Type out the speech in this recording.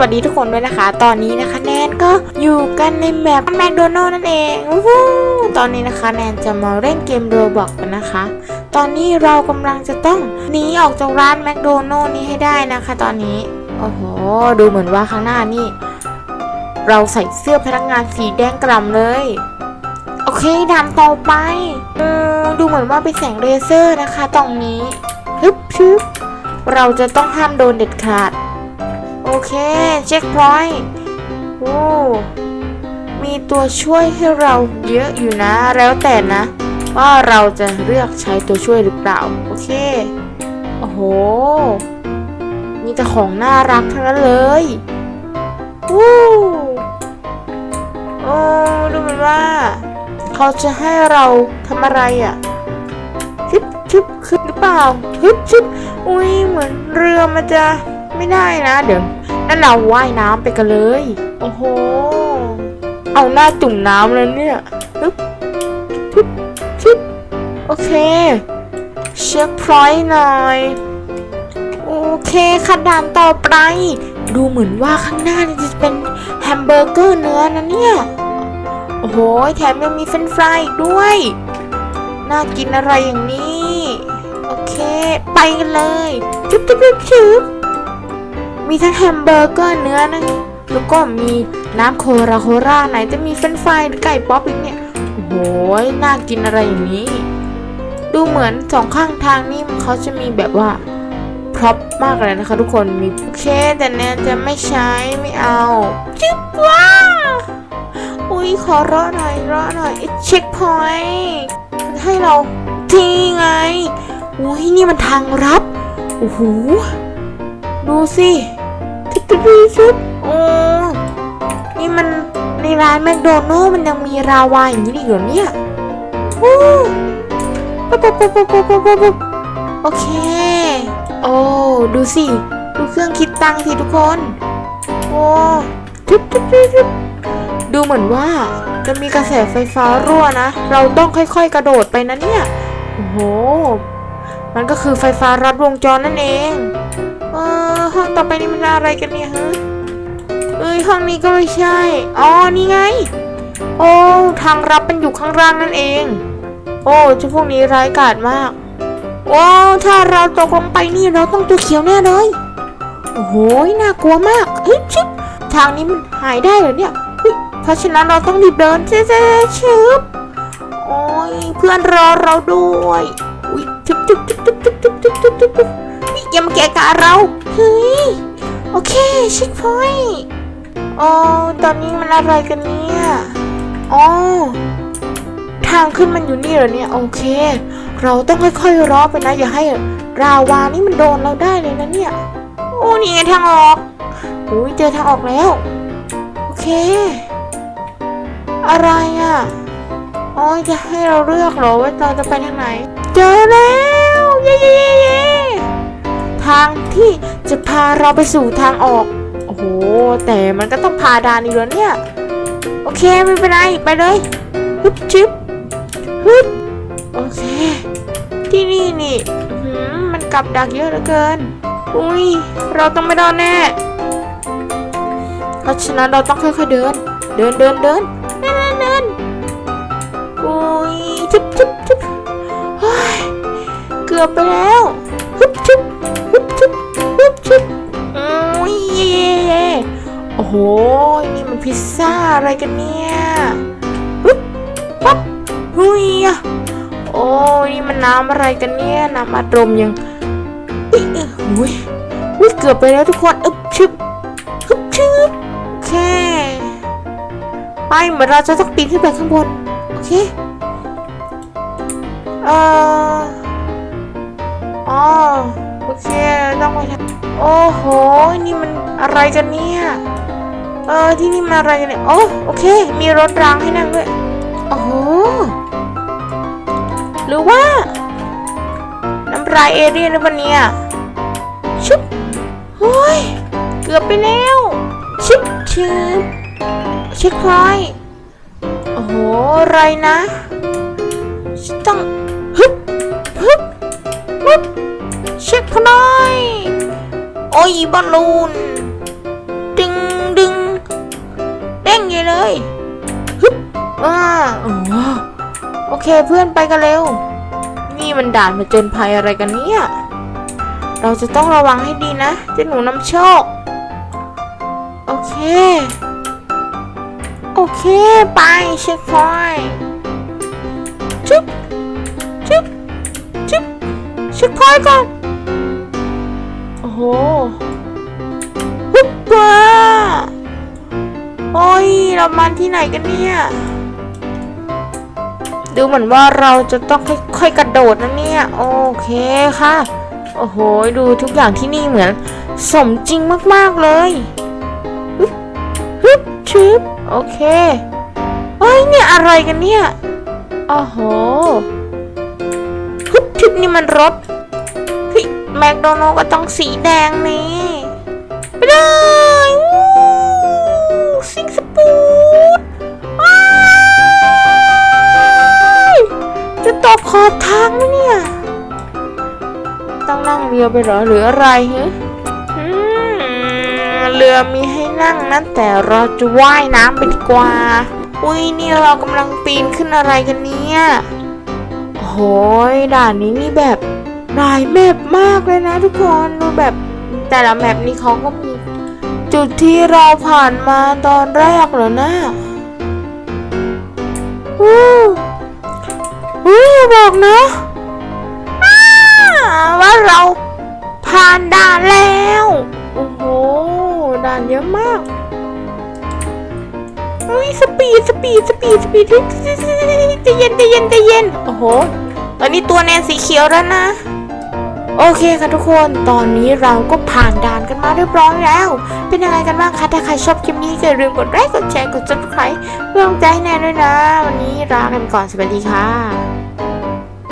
วัสดีทุกคนด้วยนะคะ ตอนนี้นะคะแนนก็อยู่กันในแมปแมคโดนัลล์นั่นเองวู้ตอนนี้นะคะแนนจะมาเล่นเกมโรบอกกันนะคะ ตอนนี้เรากำลังจะต้องหนีออกจากร้านแมคโดนัลล์นี้ให้ได้นะคะ ตอนนี้ โอ้โห ดูเหมือนว่าข้างหน้านี่ เราใส่เสื้อพนักงานสีแดงกล่ำเลย โอเคดามต่อไปอดูเหมือนว่าเป็นแสงเลเซอร์นะคะ ตรงนี้ฮึบชึบเราจะต้องห้ามโดนเด็ดขาด โอเค เช็คพอยต์โอ้มีตัวช่วยให้เราเยอะอยู่นะ แล้วแต่นะ ว่าเราจะเลือกใช้ตัวช่วยหรือเปล่า โอเค โอ้โห มีแต่ของน่ารักทั้งนั้นเลยวู้โอ้ดูเหมือนว่า เขาจะให้เราทำอะไรอะชึบชึบขึ้นหรือเปล่าชึบชึบอุ้ยเหมือนเรือมันจะ ไม่ได้นะ เดี๋ยวนั่นเราว่ายน้ำไปกันเลย โอ้โห เอาหน้าจุ่มน้ำเลยเนี่ยชึบชึบชึบโอเค เช็คพอยต์หน่อย โอเคค่ะด่านต่อไป ดูเหมือนว่าข้างหน้านี่จะเป็นแฮมเบอร์เกอร์เนื้อนะเนี่ย โอ้โห แถมยังมีเฟรนช์ฟรายอีกด้วย น่ากินอะไรอย่างนี้ โอเค ไปกันเลยชุบชุบชุบชุบ มีทั้งแฮมเบอร์เกอร์เนื้อนะแล้วก็มีน้ำโคราโคราไหนจะมีเฟรนฟรายหรือไก่ป๊อปอีกเนี่ยโอ้โหน่ากินอะไรอย่างนี้ ดูเหมือนสองข้างทางนี่เขาจะมีแบบว่าพร็อพมากเลยนะคะทุกคนมีโอเคแต่แนนจะไม่ใช้ไม่เอาจิ๊บว้าอุ้ยขอรอหน่อยรอหน่อยเช็คพอยต์ให้เราทีไงอุ้ยนี่มันทางลับโอ้โหดูสิ ทิปทิปชุบโอ้นี่มันในร้านแมคโดนัลล์มันยังมีราวาอย่างนี้อีกเหรอเนี่ยโอ้ปุ๊บปุ๊บปุ๊บปุ๊บปุ๊บปุ๊บปุ๊บโอเค โอ้ดูสิ ดูเครื่องคิดตังค์สิทุกคน โอ้ทิปทิปทิปทิปดูเหมือนว่าจะมีกระแสไฟฟ้ารั่วนะ เราต้องค่อยๆกระโดดไปนะเนี่ย โอ้โห มันก็คือไฟฟ้ารัดวงจรนั่นเอง เออห้องต่อไปนี่มันอะไรกันเนี่ยฮะเอ้ยห้องนี้ก็ไม่ใช่ อ๋อ นี่ไง โอ้ ทางรับมันอยู่ข้างล่างนั่นเอง โอ้เจ้พวกนี้ร้ายกาจมากโอ้ถ้าเราตกลงไปนี่เราต้องตัวเขียวแน่เลย โอ้โห น่ากลัวมากเฮ้ยชิบทางนี้มันหายได้เหรอเนี่ย เพราะฉะนั้นเราต้องรีบเดินเจ๊เจ๊ชิบโอ้ยเพื่อนรอเราด้วย อุ้ยจุ๊บจุ๊บจุ๊บ อย่ามาแกะกะเรา เฮ้ย โอเคเช็คพอยต์อ๋อตอนนี้มันอะไรกันเนี่ยอ๋อทางขึ้นมันอยู่นี่เหรอเนี่ย โอเค เราต้องค่อยๆรอไปนะ อย่าให้ราวานี่มันโดนเราได้เลยนะเนี่ย โอ้นี่ไงทางออกอุ้ยเจอทางออกแล้ว โอเค อะไรอะอ๋อจะให้เราเลือกเหรอว่าเราจะไปทางไหน เจอแล้ว เย้เย้เย้เย้ ทางที่จะพาเราไปสู่ทางออก โอ้โห แต่มันก็ต้องพาดานอีกแล้วเนี่ย โอเคไม่เป็นไรไปเลยฮึบชิบฮึบโอเค ที่นี่นี่มันกับดักเยอะเหลือเกิน อุ้ย เราต้องไม่รอดแน่ เพราะฉะนั้นเราต้องค่อยๆเดิน เดินเดินเดินเดินเดินเดินโอ้ยชิบชิบชิบเฮ้ยเกือบไปแล้วฮึบชิบ ฮึบชิบชิบโอ้ยเย่โอ้โห นี่มันพิซซ่าอะไรกันเนี่ยปึ๊บปั๊บหุยอะโอ้ยนี่มันน้ำอะไรกันเนี่ย น้ำอัดลมยังอุ้ยเอ้ยอุ้ยอุ้ยเกือบไปแล้วทุกคนอึบชิบฮึบชิบโอเคไปเหมือนเราจะต้องปีนขึ้นไปข้างบน โอเค เอ่อ ไปทำโอ้โห นี่มันอะไรกันเนี่ย เออ ที่นี่มันอะไรกันเนี่ย โอ้ โอเค มีรถรางให้นั่งด้วย โอ้โห หรือว่า น้ำลายเอเรียนหรือเปล่าเนี่ยชุบโอ้ย เกือบไปแล้ว ชิบชิบเช็คพอยต์โอ้โห อะไรนะฉันต้องฮึบฮึบฮึบเช็คพอยต์ โอ้ยบอลลูน ดึงดึงเด้งใหญ่เลยฮึบอ่าโอเคเพื่อนไปกันเร็ว นี่มันด่านมาเจนภัยอะไรกันเนี่ย เราจะต้องระวังให้ดีนะเจ้าหนูนำโชค โอเค โอเค ไปเช็คพอยชุบชุบชุบเช็คพอยก่อน ปุ๊บป้าโอ้ย เรามาที่ไหนกันเนี่ย ดูเหมือนว่าเราจะต้องค่อยๆกระโดดนะเนี่ย โอเคค่ะ โอ้โห ดูทุกอย่างที่นี่เหมือน สมจริงมากๆเลยฮึบฮึบชึบโอเคเฮ้ยเนี่ยอะไรกันเนี่ย โอ้โหฮึบชึบนี่มันรถ แมคโดนัลก็ต้องสีแดงนี่ไปเลยซิงสปูดจะตกขอบทางไหมเนี่ย ต้องนั่งเรือไปหรอหรืออะไรฮะอืมเรือมีให้นั่งนะแต่เราจะว่ายน้ำไปดีกว่า อุ้ยนี่เรากำลังปีนขึ้นอะไรกันเนี่ยโอ้ยด่านนี้นี่แบบ หลายแมปมากเลยนะทุกคนดูแบบแต่ละแมปนี้เขาก็มี จุดที่เราผ่านมาตอนแรกเหรอนะอู้อู้บอกนะว่าเราผ่านด่านแล้ว โอ้โห ด่านเยอะมากเฮ้ยสปีดสปีดสปีดสปีดใจะเย็นใจะเย็นใจะเย็น โอ้โห ตอนนี้ตัวแนนสีเขียวแล้วนะ โอเคค่ะทุกคน ตอนนี้เราก็ผ่านด่านกันมาเรียบร้อยแล้ว เป็นยังไงกันบ้างคะ ถ้าใครชอบคลิปนี้อย่าลืมกดไลค์ กดแชร์ กด subscribe เพื่อเป็นกำลังใจแน่ด้วยนะ วันนี้ลากันก่อน สวัสดีค่ะ